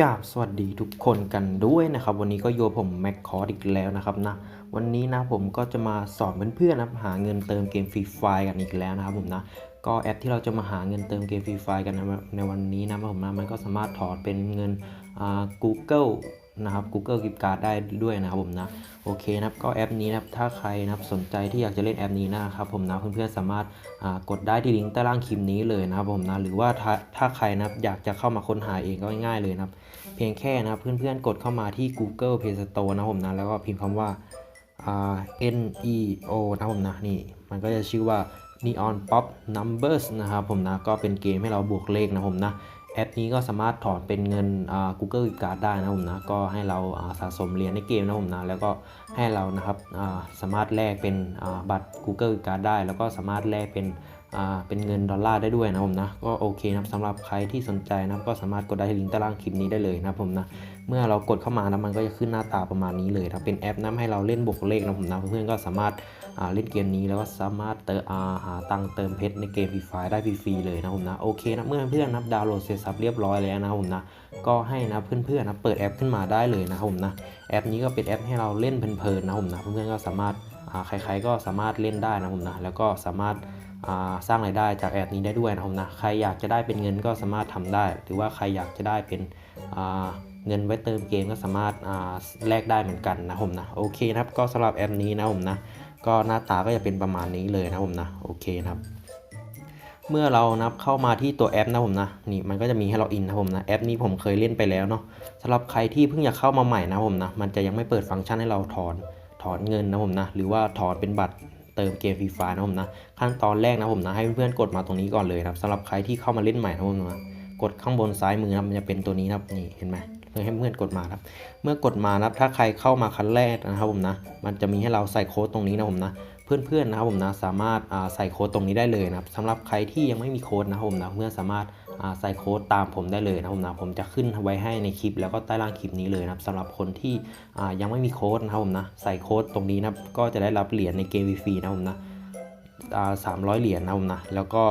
กราบสวัสดีทุกคนกันด้วยนะครับ วันนี้ก็โยผมแม็กคอร์ดอีกแล้วนะครับนะวันนี้นะผมก็จะมาสอนเพื่อนๆนะหาเงินเติมเกมฟรีไฟกันอีกแล้วนะครับผมนะก็แอปที่เราจะมาหาเงินเติมเกมฟรีไฟกันในในวันนี้นะผมนะมันก็สามารถถอนเป็นเงินอ่า Google นะครับ Google Gift Card ได้ด้วยนะครับผมนะโอเคนะครับก็แอปนี้นะครับถ้าใครนะครับสนใจที่อยากจะเล่นแอปนี้นะครับผมนะเพื่อนๆสามารถกดได้ที่ลิงก์ใต้ล่างคลิปนี้เลยนะครับผมนะหรือว่าถ้าถ้าใครนะครับอยากจะเข้ามาค้นหาเองก็ง่ายๆเลยนะครับเพียงแค่นะครับเพื่อนๆกดเข้ามาที่ Google Play Store นะครับผมนะแล้วก็พิมพ์คำว่าอ่า N E O นะครับผมนะนี่มันก็จะชื่อว่า Neon Pop Numbers นะครับผมนะก็เป็นเกมให้เราบวกเลขนะผมนะ แอปนี้ก็สามารถถอนเป็นเงินอ่า Google Gift Card ได้นะผมนะ ก็ให้เราสะสมเหรียญในเกมนะผมนะ แล้วก็ให้เรานะครับอ่าสามารถแลกเป็นอ่าบัตร Google Gift Card ได้ แล้วก็สามารถแลกเป็นอ่าเป็นเงินดอลลาร์ได้ด้วยนะผมนะ ก็โอเคนะครับสำหรับใครที่สนใจนะครับก็สามารถกดได้ที่ลิงก์ใต้ล่างคลิปนี้ได้เลยนะผมนะ เมื่อเรากดเข้ามานะมันก็จะขึ้นหน้าตาประมาณนี้เลยนะเป็นแอปนะให้เราเล่นบวกเลขนะผมนะเพื่อนๆก็สามารถเล่นเกมนี้แล้วก็สามารถเติมหาตังค์เติมเพชรในเกมฟรีไฟได้ฟรีๆเลยนะผมนะโอเคนะเมื่อเพื่อนๆนะดาวน์โหลดเสร็จสับเรียบร้อยแล้วนะผมนะก็ให้นะเพื่อนๆนะเปิดแอปขึ้นมาได้เลยนะผมนะแอปนี้ก็เป็นแอปให้เราเล่นเพลินๆนะผมนะเพื่อนๆก็สามารถใครๆก็สามารถเล่นได้นะผมนะแล้วก็สามารถสร้างรายได้จากแอปนี้ได้ด้วยนะครับนะใครอยากจะได้เป็นเงินก็สามารถทำได้ หรือว่าใครอยากจะได้เป็น เงินไว้เติมเกมก็สามารถแลกได้เหมือนกันนะผมนะโอเคนะครับก็สำหรับแอปนี้นะผมนะก็หน้าตาก็จะเป็นประมาณนี้เลยนะผมนะโอเคนะครับ เมื่อเรานับเข้ามาที่ตัวแอปนะผมนะนี่มันก็จะมีให้เราอินนะผมนะแอปนี้ผมเคยเล่นไปแล้วเนาะสำหรับใครที่เพิ่งอยากเข้ามาใหม่นะผมนะมันจะยังไม่เปิดฟังก์ชันให้เราถอนถอนเงินนะผมนะหรือว่าถอนเป็นบัตรเติมเกมฟรีไฟนะผมนะขั้นตอนแรกนะผมนะให้เพื่อนๆกดมาตรงนี้ก่อนเลยนะครับสำหรับใครที่เข้ามาเล่นใหม่นะผมนะกดข้างบนซ้ายมือนะมันจะเป็นตัวนี้นะครับนี่เห็นไหม ให้เพื่อนกดมาครับ เมื่อกดมานะครับถ้าใครเข้ามาครั้งแรกนะครับผมนะ มันจะมีให้เราใส่โค้ดตรงนี้นะผมนะ เพื่อนๆนะครับผมนะ สามารถใส่โค้ดตรงนี้ได้เลยนะครับสำหรับใครที่ยังไม่มีโค้ดนะครับผมนะ เพื่อนสามารถใส่โค้ดตามผมได้เลยนะครับผมนะ ผมจะขึ้นไว้ให้ในคลิป แล้วก็ใต้ล่างคลิปนี้เลยนะครับสำหรับคนที่ยังไม่มีโค้ดนะครับผมนะ ใส่โค้ดตรงนี้นะ ก็จะได้รับเหรียญในเกมฟรีนะผมนะสามร้อยเหรียญนะผมนะ แล้วก็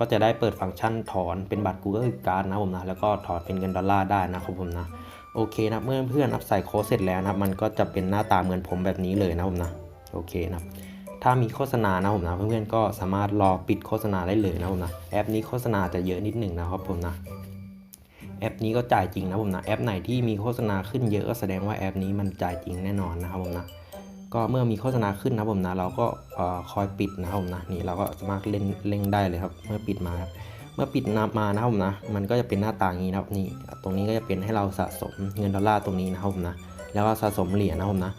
ก็จะได้เปิดฟังก์ชันถอนเป็นบัตร Google Card นะผมนะ แล้วก็ถอนเป็นเงินดอลลาร์ได้นะครับผมนะ โอเคนะเมื่อเพื่อนๆนับใส่โค้ดเสร็จแล้วนะมันก็จะเป็นหน้าตาเหมือนผมแบบนี้เลยนะผมนะ โอเคนะถ้ามีโฆษณานะผมนะ เพื่อนๆก็สามารถรอปิดโฆษณาได้เลยนะผมนะ แอปนี้โฆษณาจะเยอะนิดหนึ่งนะครับผมนะแอปนี้ก็จ่ายจริงนะผมนะ แอปไหนที่มีโฆษณาขึ้นเยอะก็แสดงว่าแอปนี้มันจ่ายจริงแน่นอนนะครับผมนะ ก็เมื่อมีโฆษณาขึ้นนะผมนะเราก็คอยปิดนะครับผมนะนี่เราก็สามารถเล่นเล่งได้เลยครับ เมื่อปิดมาครับเมื่อปิดนามานะครับผมนะ มันก็จะเป็นหน้าต่างนี้นะครับนี่ตรงนี้ก็จะเป็นให้เราสะสมเงินดอลลาร์ตรงนี้นะครับผมนะแล้วก็สะสมเหรียญนะครับผมนะ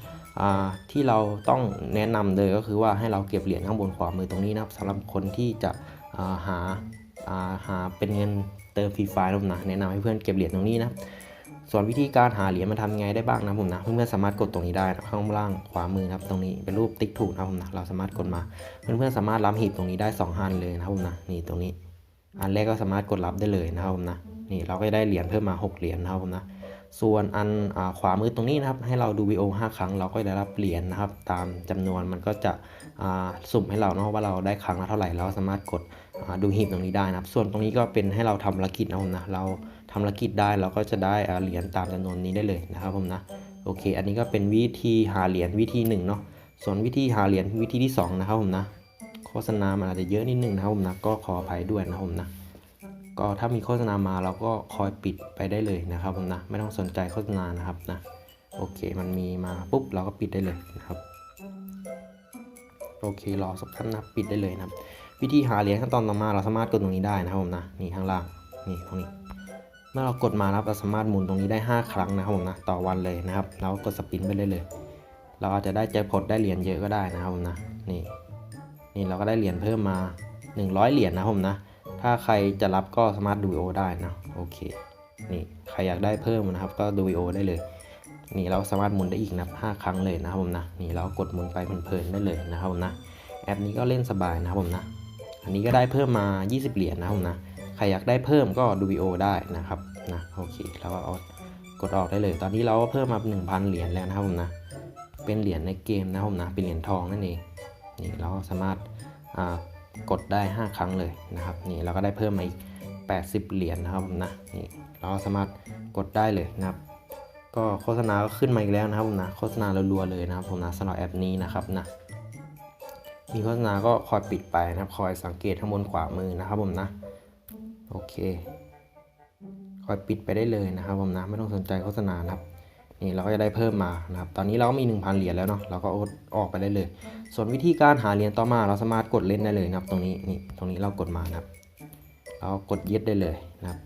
ที่เราต้องแนะนำเลยก็คือว่าให้เราเก็บเหรียญข้างบนขวามือตรงนี้นะครับสำหรับคนที่จะาหาาหาเป็นเงินเติมฟรีไฟล์นะผมนะแนะนำให้เพื่อนเก็บเหรียญตรงนี้นะครับ ส่วนวิธีการหาเหรียญมันทำยังไงได้บ้างนะผมนะเพื่อนๆสามารถกดตรงนี้ได้นะข้างล่างขวามือนะครับตรงนี้เป็นรูปติ๊กถูกนะผมนะเราสามารถกดมาเพื่อนๆสามารถรับหีบตรงนี้ได้2อันเลยนะครับผมนะนี่ตรงนี้ อันแรกก็สามารถกดรับได้เลยนะครับผมนะนี่เราก็ได้เหรียญเพิ่มมา 6 เหรียญนะครับผมนะส่วนอันอขวามือตรงนี้นะครับ ให้เราดูวีโอ5ครั้งเราก็ได้รับเหรียญนะครับ ตามจำนวนมันก็จะสุ่มให้เราเนาะว่าเราได้ครั้งละเท่าไหร่เราสามารถกดดูหีบตรงนี้ได้นะครับ ส่วนตรงนี้ก็เป็นให้เราทำภารกิจนะผมนะเรา ทำภารกิจได้เราก็จะได้เหรียญตามจำนวนนี้ได้เลยนะครับผมนะโอเค อันนี้ก็เป็นวิธีหาเหรียญวิธีหนึ่งเนาะส่วนวิธีหาเหรียญวิธีที่สองนะครับผมนะโฆษณามันอาจจะเยอะนิดนึงนะครับผมนะก็ขออภัยด้วยนะครับผมนะก็ถ้ามีโฆษณามาเราก็คอยปิดไปได้เลยนะครับผมนะไม่ต้องสนใจโฆษณานะครับนะโอเคมันมีมาปุ๊บเราก็ปิดได้เลยนะครับโอเครอสักพักนะปิดได้เลยนะครับ วิธีหาเหรียญขั้นตอนต่อมาเราสามารถกดตรงนี้ได้นะครับผมนะนี่ข้างล่างนี่ตรงนี้ เมื่อเรากดมานะครับเราสามารถหมุนตรงนี้ได้ 5 ครั้งนะครับผมนะต่อวันเลยนะครับเราก็กดสปินไปเลยเลย เราอาจจะได้แจ็คพอตได้เหรียญเยอะก็ได้นะครับผมนะนี่นี่เราก็ได้เหรียญเพิ่มมา 100 เหรียญนะครับผมนะ ถ้าใครจะรับก็สามารถดูวิดีโอได้นะโอเคนี่ใครอยากได้เพิ่มนะครับ ก็ดูวิดีโอได้เลย นี่เราสามารถหมุนได้อีกนะ5ครั้งเลยนะครับผมนะนี่เรากดหมุนไปเพลินๆได้เลยนะครับผมนะแอปนี้ก็เล่นสบายนะครับผมนะอันนี้ก็ได้เพิ่มมา 20 เหรียญนะครับผมนะ ใครอยากได้เพิ่มก็ดูวิดีโอได้นะครับนะโอเคเราก็เอากดออกได้เลย ตอนนี้เราก็เพิ่มมา 1,000 เหรียญแล้วนะครับผมนะเป็นเหรียญในเกมนะครับผมนะเป็นเหรียญทองนั่นเองนี่เราสามารถอ่ากดได้ 5 ครั้งเลยนะครับนี่เราก็ได้เพิ่มมาอีก 80 เหรียญนะครับผมนะนี่เราสามารถกดได้เลยนะครับ ก็โฆษณาก็ขึ้นมาอีกแล้วนะครับผมนะโฆษณารัวๆเลยนะครับผมนะสำหรับแอปนี้นะครับนะมีโฆษณาก็คอยปิดไปนะครับ คอยสังเกตข้างบนขวามือนะครับผมนะ โอเค คอยปิดไปได้เลยนะครับผมนะไม่ต้องสนใจโฆษณานะครับนี่เราก็จะได้เพิ่มมานะครับ ตอนนี้เราก็มี 1,000 เหรียญแล้วเนาะ เราก็ออกไปได้เลย ส่วนวิธีการหาเหรียญต่อมา เราสามารถกดเล่นได้เลยนะครับ ตรงนี้นี่ ตรงนี้เรากดมานะครับ เรากดยึดได้เลยนะครับ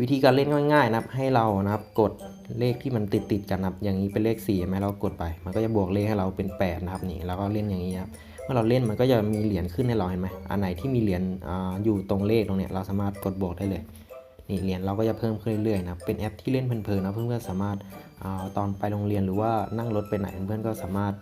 วิธีการเล่นง่ายๆนะครับ ให้เรานะครับ กดเลขที่มันติดติดๆกันนะครับ อย่างนี้เป็นเลข4ใช่ไหมเรากดไป มันก็จะบวกเลขให้เราเป็น 8 นะครับ นี่แล้วก็เล่นอย่างนี้ครับ เมื่อเราเล่นมันก็จะมีเหรียญขึ้นให้เราเห็นไหมอันไหนที่มีเหรียญออยู่ตรงเลขตรงเนี้ยเราสามารถกดบวกได้เลยนี่เหรียญเราก็จะเพิ่มขึ้นเรื่อยๆนะเป็นแอปที่เล่นเพลินๆนะเพื่อนๆสามารถอาตอนไปโรงเรียนหรือว่านั่งรถไปไหนเพื่อนๆก็สามารถ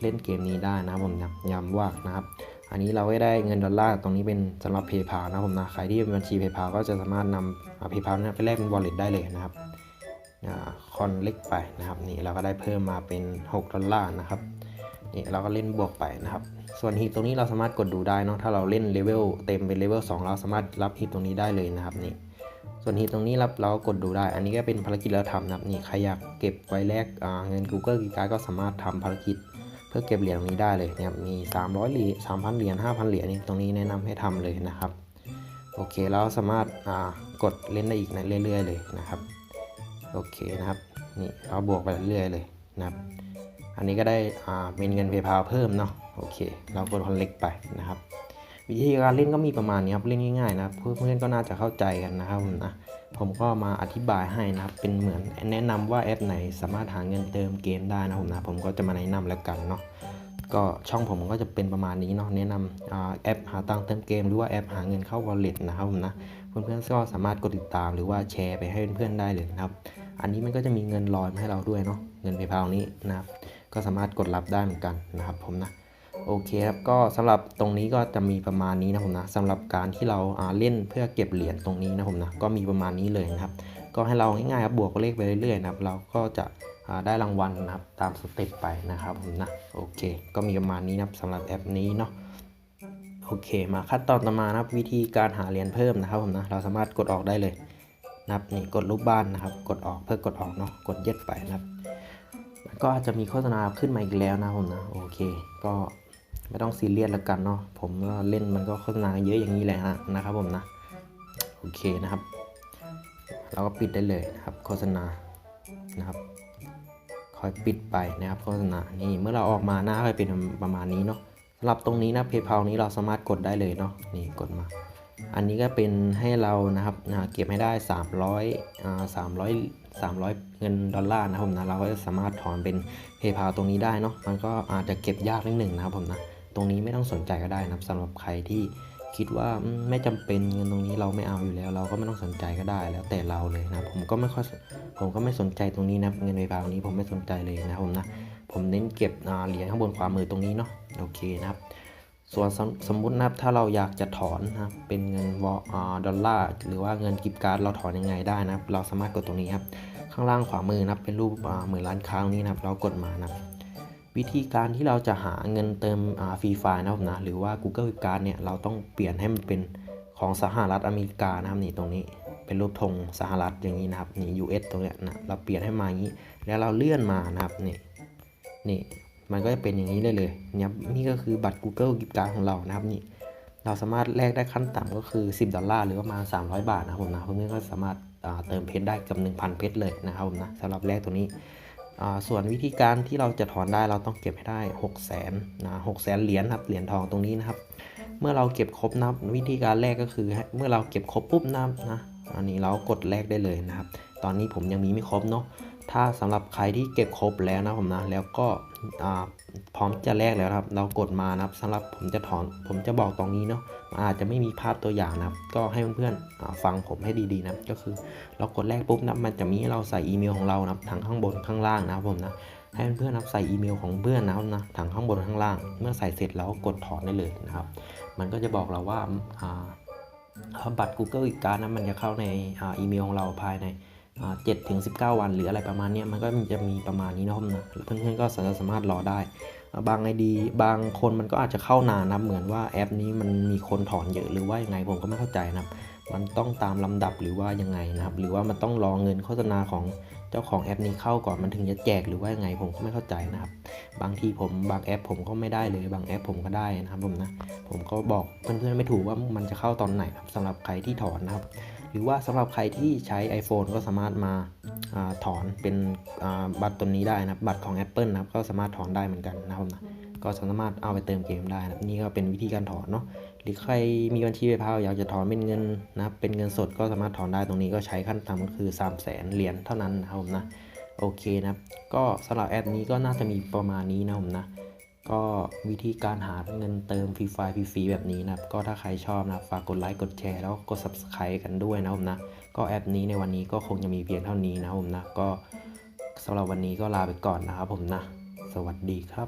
เล่นเกมนี้ได้นะผมย้ำย้ำว่านะครับ อันนี้เราได้เงินดอลลาร์ตรงนี้เป็นสำหรับ PayPal นะผมนะใครที่เป็นบัญชี PayPal ก็จะสามารถนำ PayPal เนี่ยไปแลกเป็น Wallet ได้เลยนะครับคอนเล็กไปนะครับนี่เราก็ได้เพิ่มมาเป็น 6 ดอลลาร์นะครับ นี่เราก็เล่นบวกไปนะครับ ส่วนฮีตตรงนี้เราสามารถกดดูได้เนาะถ้าเราเล่นเลเวลเต็มเป็นเลเวล2เราสามารถรับฮีตตรงนี้ได้เลยนะครับนี่ส่วนฮีตตรงนี้รับเรากดดูได้ อันนี้ก็เป็นภารกิจเราทำนะครับนี่ใครอยากเก็บไว้แลกเงิน Google กีการก็สามารถทำภารกิจเพื่อเก็บเหรียญตรงนี้ได้เลยนะครับมี 300เหรียญ3,000 เหรียญ5,000 เหรียญนี่ตรงนี้แนะนำให้ทำเลยนะครับโอเคแล้วสามารถกดเล่นได้อีกนะเรื่อยๆเลยนะครับโอเคนะครับนี่เราบวกไปเรื่อยๆเลยนะครับ อันนี้ก็ได้เป็นเงินเพย์พาเพิ่มเนาะโอเค เรากดคอนเล็กไปนะครับ วิธีการเล่นก็มีประมาณนี้ครับเล่นง่ายๆนะเพื่อนๆก็น่าจะเข้าใจกันนะครับผมนะผมก็มาอธิบายให้นะครับเป็นเหมือนแนะนำว่าแอปไหนสามารถหาเงินเติมเกมได้นะผมนะผมก็จะมาแนะนำแล้วกันเนาะก็ช่องผมก็จะเป็นประมาณนี้เนาะแนะนำแอปหาตังเติมเกม หรือว่าแอปหาเงินเข้า wallet นะครับผมนะเพื่อนๆก็สามารถกดติดตามหรือว่าแชร์ไปให้เพื่อนๆได้เลยนะครับ อันนี้มันก็จะมีเงินลอยมาให้เราด้วยเนาะเงินเพย์พานี้นะครับ ก็สามารถกดรับได้เหมือนกันนะครับผมนะโอเคครับก็สำหรับตรงนี้ก็จะมีประมาณนี้นะผมนะสำหรับการที่เราเล่นเพื่อเก็บเหรียญตรงนี้นะผมนะก็มีประมาณนี้เลยนะครับ ก็ให้เราง่ายๆครับบวกเลขไปเรื่อยๆนะครับเราก็จะได้รางวัลนะครับตามสเต็ปไปนะครับผมนะโอเค ก็มีประมาณนี้นะครับสำหรับแอปนี้เนาะโอเค มาขั้นตอนต่อมานะครับวิธีการหาเหรียญเพิ่มนะครับผมนะเราสามารถกดออกได้เลยนะครับนี่กดรูปบ้านนะครับ กดออกเพื่อกดออกเนาะกดเย็ดไปนะครับ ก็อาจจะมีโฆษณาขึ้นมาอีกแล้วนะผมนะโอเค ก็ไม่ต้องซีเรียสแล้วกันเนาะผมก็เล่นมันก็โฆษณาเยอะอย่างนี้แหละนะครับผมนะโอเคนะครับ เราก็ปิดได้เลยนะครับ โฆษณานะครับคอยปิดไปนะครับโฆษณานี่เมื่อเราออกมาหน้าก็เป็นประมาณนี้เนาะสำหรับตรงนี้นะเพย์เพานี้เราสามารถกดได้เลยเนาะนี่กดมา อันนี้ก็เป็นให้เรานะครับเก็บให้ได้ 300อ่า300 300 เงินดอลลาร์นะครับผมนะเราก็จะสามารถถอนเป็น PayPal ตรงนี้ได้เนาะมันก็อาจจะเก็บยากนิดหนึ่งนะครับผมนะตรงนี้ไม่ต้องสนใจก็ได้นะสำหรับใครที่คิดว่าไม่จำเป็นเงินตรงนี้เราไม่เอาอยู่แล้ว เราก็ไม่ต้องสนใจก็ได้แล้วแต่เราเลยนะผมก็ไม่ค่อยผมก็ไม่สนใจตรงนี้นะเงิน PayPal นี้ผมไม่สนใจเลยนะครับผมนะผมเน้นเก็บเหรียญข้างบนขวามือตรงนี้เนาะโอเคนะครับ ส่วนสมสมมุตินะครับถ้าเราอยากจะถอนนะครับเป็นเงินวออ่าดอลลาร์หรือว่าเงินกิฟต์การ์ดเราถอนยังไงได้นะครับ เราสามารถกดตรงนี้ครับ ข้างล่างขวามือนะครับเป็นรูปอ่าเหมือนร้านค้าตรงนี้นะครับ เรากดมานะครับวิธีการที่เราจะหาเงินเติมฟรีไฟล์นะครับนะหรือว่า Google Gift Card เนี่ยเราต้องเปลี่ยนให้มันเป็นของสหรัฐอเมริกานะครับนี่ตรงนี้เป็นรูปธงสหรัฐอย่างนี้นะครับนี่ US ตรงเนี้ยนะเราเปลี่ยนให้มาอย่างนี้ แล้วเราเลื่อนมานะครับนี่นี่ มันก็จะเป็นอย่างนี้ได้เลยเนี่ยนี่ก็คือบัตร Google Gift Card ของเรานะครับนี่เราสามารถแลกได้ขั้นต่ำก็คือ 10 ดอลลาร์หรือประมาณ 300 บาทนะครับผมนะเพื่อนๆก็สามารถเติมเพชรได้กับ 1,000 เพชรเลยนะครับผมนะสำหรับแลกตัวนี้ส่วนวิธีการที่เราจะถอนได้เราต้องเก็บให้ได้6 0 0 0 0นนะ6 0 0 0 0เหรียญครับเหรียญทองตรงนี้นะครับ เมื่อเราเก็บครบนับวิธีการแรกก็คือ เมื่อเราเก็บครบปุ๊บนับนะอันนี้เรากดแลกได้เลยนะครับ ตอนนี้ผมยังมีไม่ครบเนาะ ถ้าสำหรับใครที่เก็บครบแล้วนะผมนะ แล้วก็พร้อมจะแลกแล้วครับ เรากดมานะครับสำหรับผมจะถอน ผมจะบอกตรงนี้เนาะอาจจะไม่มีภาพตัวอย่างนะครับ ก็ให้เพื่อนๆฟังผมให้ดีๆนะก็คือ เรากดแลกปุ๊บนะมันจะมีเราใส่อีเมลของเรานะครับทางข้างบนข้างล่างนะครับผมนะให้เพื่อนๆนะครับใส่อีเมลของเพื่อนนะครับนะทางข้างบนข้างล่าง เมื่อใส่เสร็จแล้วกดถอนได้เลยนะครับ มันก็จะบอกเราว่าบัตร Google อีกการนะมันจะเข้าในอีเมลของเราภายใน เจ็ดถึงสิบเก้าวัน หรืออะไรประมาณนี้มันก็จะมีประมาณนี้นะครับนะเพื่อนๆก็สามารถรอได้ บางไอดีบางคนมันก็อาจจะเข้านานนะเหมือนว่าแอปนี้มันมีคนถอนเยอะหรือว่ายังไงผมก็ไม่เข้าใจนะครับมันต้องตามลำดับหรือว่ายังไงนะครับ หรือว่ามันต้องรอเงินโฆษณาของเจ้าของแอปนี้เข้าก่อนมันถึงจะแจกหรือว่ายังไงผมก็ไม่เข้าใจนะครับ บางทีผมบางแอปผมก็ไม่ได้เลย บางแอปผมก็ได้นะครับผมนะผมก็บอกเพื่อนๆไม่ถูกว่ามันจะเข้าตอนไหนครับสำหรับใครที่ถอนนะครับ หรือว่าสำหรับใครที่ใช้ iPhone ก็สามารถมาอาถอนเป็นบัตรตัวนี้ได้นะบัตรของ Apple นะครับก็สามารถถอนได้เหมือนกันนะครับนะก็สามารถเอาไปเติมเกมได้นะนี่ก็เป็นวิธีการถอนเนาะหรือใครมีบัญชีเปพาอยากจะถอนเป็นเงินนะครับเป็นเงินสดก็สามารถถอนได้ตรงนี้ก็ใช้ขั้นต่ำก็คือ 3 0 0แสนเหรียญเท่านั้นนะครับผมนะโอเคนะครับก็สำหรับแอปนี้ก็น่าจะมีประมาณนี้นะผมนะ ก็วิธีการหาเงินเติมฟรีไฟล์ฟรีๆแบบนี้นะครับ ก็ถ้าใครชอบนะฝากกดไลค์กดแชร์แล้วก็กด subscribe กันด้วยนะผมนะ ก็แอปนี้ในวันนี้ก็คงจะมีเพียงเท่านี้นะผมนะ ก็สำหรับวันนี้ก็ลาไปก่อนนะครับผมนะ สวัสดีครับ